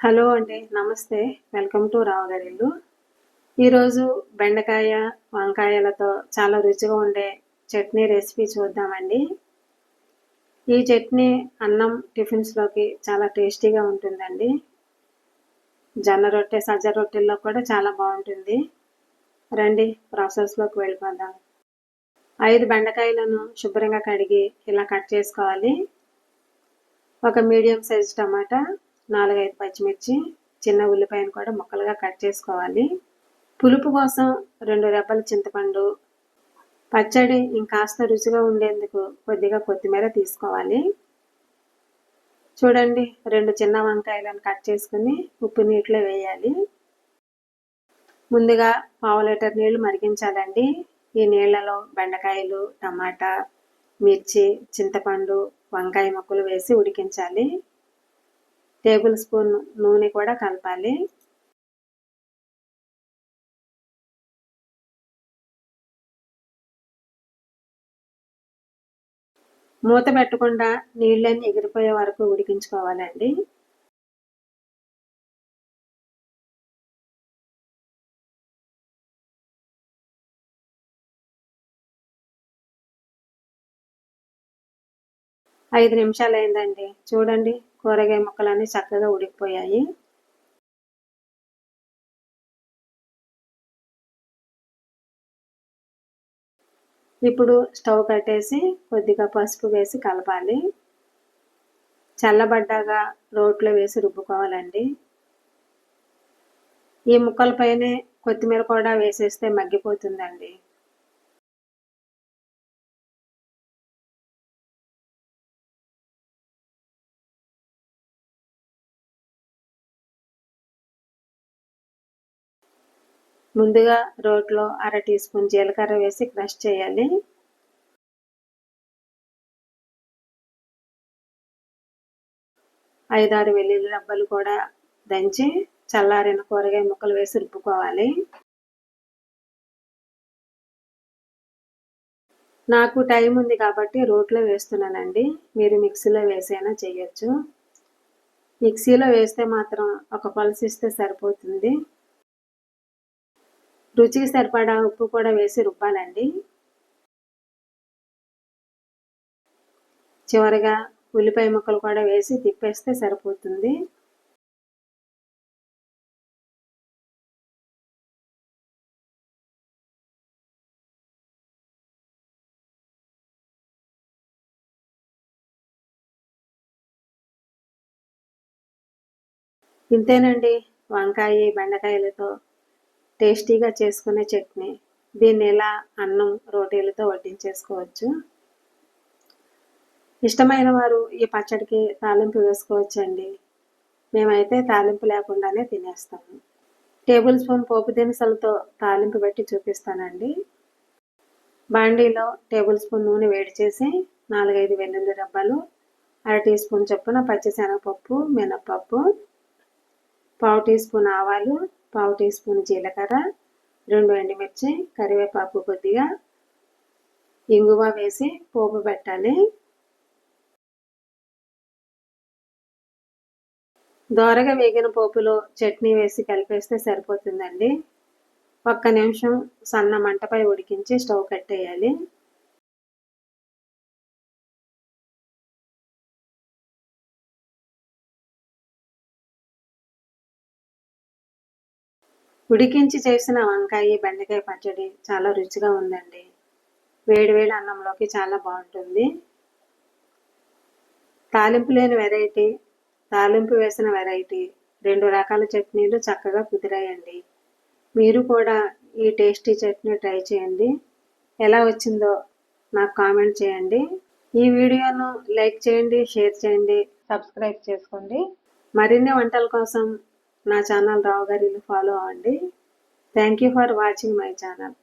Hello అండి నమస్తే. Welcome to రావగారిల్లు ఈరోజు బెండకాయ వంకాయలతో చాలా రుచిగా ఉండే చట్నీ రెసిపీ చూద్దామండి. ఈ చట్నీ అన్నం టిఫిన్స్లోకి చాలా టేస్టీగా ఉంటుందండి. జొన్న రొట్టె సజ్జ రొట్టెల్లో కూడా చాలా బాగుంటుంది. రండి ప్రాసెస్లోకి వెళ్ళిపోదాం. ఐదు బెండకాయలను శుభ్రంగా కడిగి ఇలా కట్ చేసుకోవాలి. ఒక మీడియం సైజ్ టమాటా నాలుగైదు పచ్చిమిర్చి చిన్న ఉల్లిపాయను కూడా ముక్కలుగా కట్ చేసుకోవాలి. పులుపు కోసం రెండు రెబ్బల చింతపండు పచ్చడి ఇంకాస్త రుచిగా ఉండేందుకు కొద్దిగా కొత్తిమీర తీసుకోవాలి. చూడండి రెండు చిన్న వంకాయలను కట్ చేసుకుని ఉప్పు నీటిలో వేయాలి. ముందుగా పావు లీటర్ నీళ్ళు మరిగించాలండి. ఈ నీళ్ళలో బెండకాయలు టమాటా మిర్చి చింతపండు వంకాయ ముక్కలు వేసి ఉడికించాలి. టేబుల్ స్పూన్ నూనె కూడా కలపాలి. మూత పెట్టకుండా నీళ్ళని ఎగిరిపోయే వరకు ఉడికించుకోవాలండి. ఐదు నిమిషాలు అయిందండి. చూడండి. కూరగాయ ముక్కలన్నీ చక్కగా ఉడికిపోయాయి. ఇప్పుడు స్టవ్ కట్టేసి కొద్దిగా పసుపు వేసి కలపాలి. చల్లబడ్డాగా రోట్లో వేసి రుబ్బుకోవాలండి. ఈ ముక్కలపైనే కొత్తిమీర కూడా వేసేస్తే మగ్గిపోతుందండి. ముందుగా రోట్లో అర టీ స్పూన్ జీలకర్ర వేసి క్రష్ చేయాలి. ఐదారు వెల్లుల్లి రబ్బలు కూడా దంచి చల్లారిన కూరగాయ ముక్కలు వేసి రుబ్బుకోవాలి. నాకు టైం ఉంది కాబట్టి రోట్లో వేస్తున్నానండి. మీరు మిక్సీలో వేసైనా చేయొచ్చు. మిక్సీలో వేస్తే మాత్రం ఒక పలుసు ఇస్తే సరిపోతుంది. రుచికి సరిపడా ఉప్పు కూడా వేసి రుబ్బాలండి. చివరిగా ఉల్లిపాయ ముక్కలు కూడా వేసి తిప్పేస్తే సరిపోతుంది. ఇంతేనండి వంకాయ బెండకాయలతో టేస్టీగా చేసుకునే చట్నీ. దీన్ని ఎలా అన్నం రోటీలతో వడ్డించేసుకోవచ్చు? ఇష్టమైన వారు ఈ పచ్చడికి తాలింపు వేసుకోవచ్చండి. మేమైతే తాలింపు లేకుండానే తినేస్తాము. టేబుల్ స్పూన్ పోపు దినుసలతో తాలింపు పెట్టి చూపిస్తానండి. బాండీలో టేబుల్ స్పూన్ నూనె వేడి చేసి నాలుగైదు వెల్లుల్లి రబ్బలు అర టీ స్పూన్ చొప్పున పచ్చిశనగపప్పు మినప్పప్పు పావు టీ స్పూన్ ఆవాలు పావు టీ స్పూన్ జీలకర్ర రెండు ఎండుమిర్చి కరివేపాకు కొద్దిగా ఇంగువ వేసి పోపు పెట్టాలి. దోరగా వేగిన పోపులో చట్నీ వేసి కలిపేస్తే సరిపోతుందండి. ఒక్క నిమిషం సన్న మంటపై ఉడికించి స్టవ్ కట్టేయాలి. ఉడికించి చేసిన వంకాయ బెండకాయ పచ్చడి చాలా రుచిగా ఉందండి. వేడి వేడి అన్నంలోకి చాలా బాగుంటుంది. తాలింపు లేని వెరైటీ తాలింపు వేసిన వెరైటీ రెండు రకాల చట్నీలు చక్కగా కుదిరాయండి. మీరు కూడా ఈ టేస్టీ చట్నీ ట్రై చేయండి. ఎలా వచ్చిందో నాకు కామెంట్ చేయండి. ఈ వీడియోను లైక్ చేయండి షేర్ చేయండి సబ్స్క్రైబ్ చేసుకోండి. మరిన్ని వంటల కోసం నా ఛానల్ రావు గారిని ఫాలో అవ్వండి. Thank you for watching my channel